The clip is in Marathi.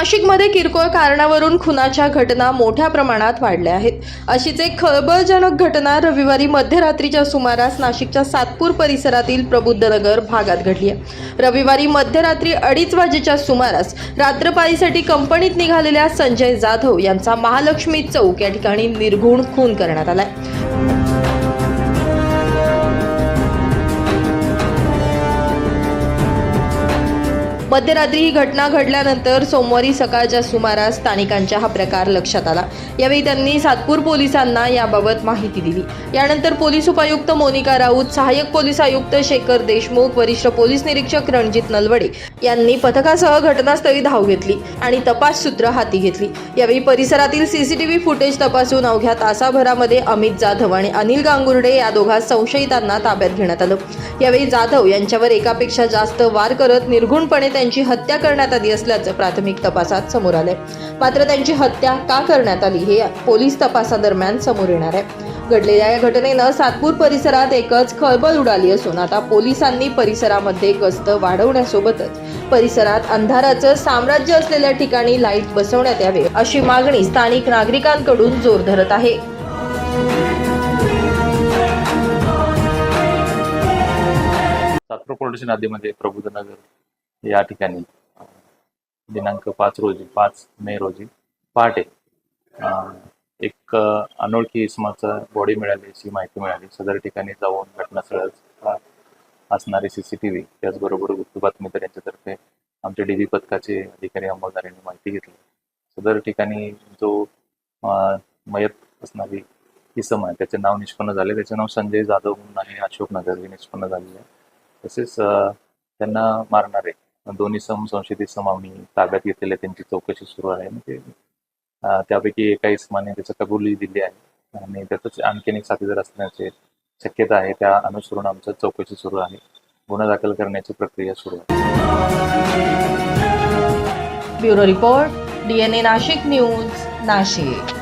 नाशिकमध्ये किरकोळ कारणावरून खुनाच्या घटना मोठ्या प्रमाणात वाढल्या आहेत. अशीच एक खळबळजनक घटना रविवारी मध्यरात्रीच्या सुमारास नाशिकच्या सातपूर परिसरातील प्रबुद्धनगर भागात घडली आहे. रविवारी मध्यरात्री अडीच वाजेच्या सुमारास रात्रपाळीसाठी कंपनीत निघालेल्या संजय जाधव यांचा महालक्ष्मी चौक या ठिकाणी निर्घुण खून करण्यात आलाय. मध्यरात्री ही घटना घडल्यानंतर सोमवारी सकाळच्या सुमारास स्थानिकांच्या हा प्रकार लक्षात आला. यावेळी त्यांनी सातपूर पोलिसांना याबाबत माहिती दिली. यानंतर पोलीस उपायुक्त मोनिका राऊत सहाय्यक पोलीस आयुक्त शेखर देशमुख वरिष्ठ पोलीस निरीक्षक रणजित नलवडे यांनी पथकासह घटनास्थळी धाव घेतली आणि तपास सूत्र हाती घेतली. यावेळी परिसरातील सीसीटीव्ही फुटेज तपासून अवघ्या तासाभरामध्ये अमित जाधव आणि अनिल गांगुर्डे या दोघा संशयितांना ताब्यात घेण्यात आलं. यावेळी जाधव यांच्यावर एकापेक्षा जास्त वार करत निर्घुणपणे त्यांची हत्या करण्यात आली असल्याचं प्राथमिक तपासात समोर आलंय. मात्र त्यांची हत्या का करण्यात आली हे पोलीस तपासादरम्यान समोर येणार आहे. घडलेल्या या घटनेनं सातपूर परिसरात एकच खळबळ उडाली असून आता पोलिसांनी परिसरामध्ये गस्त वाढवण्यासोबतच परिसरात अंधाराचं साम्राज्य असलेल्या ठिकाणी लाइट बसवण्यात यावे अशी मागणी स्थानिक नागरिकांकडून जोर धरत आहे. सातपूर पोलीस नदीमध्ये प्रबुद्धनगर. या ठिकाणी दिनांक पाच रोजी पाच मे रोजी पहाटे एक अनोळखी इसमाचा बॉडी मिळाली अशी माहिती मिळाली. सदर ठिकाणी जाऊन घटनास्थळात असणारे सीसीटीव्ही त्याचबरोबर गुप्त बातमीदार यांच्यातर्फे आमच्या डीबी पथकाचे अधिकारी अंमलदार यांनी माहिती घेतली. सदर ठिकाणी जो मयत असणारी इसम आहे त्याचे नाव निष्पन्न झाले. त्याचे नाव संजय जाधव म्हणून आहे अशोक नगर हे निष्पन्न झालेले आहे. तसेच त्यांना मारणारे दोन्ही सम संशयित सम आम्ही ताब्यात घेतलेले त्यांची चौकशी सुरू आहे. म्हणजे त्यापैकी काही समाने त्याचं कबुली दिली आहे. आणि त्यातच आणखीन एक साथीदार असण्याचे शक्यता आहे. त्या अनुसरून आमचं चौकशी सुरू आहे. गुन्हा दाखल करण्याची प्रक्रिया सुरू आहे. Bureau report DNA Nashik news Nashik.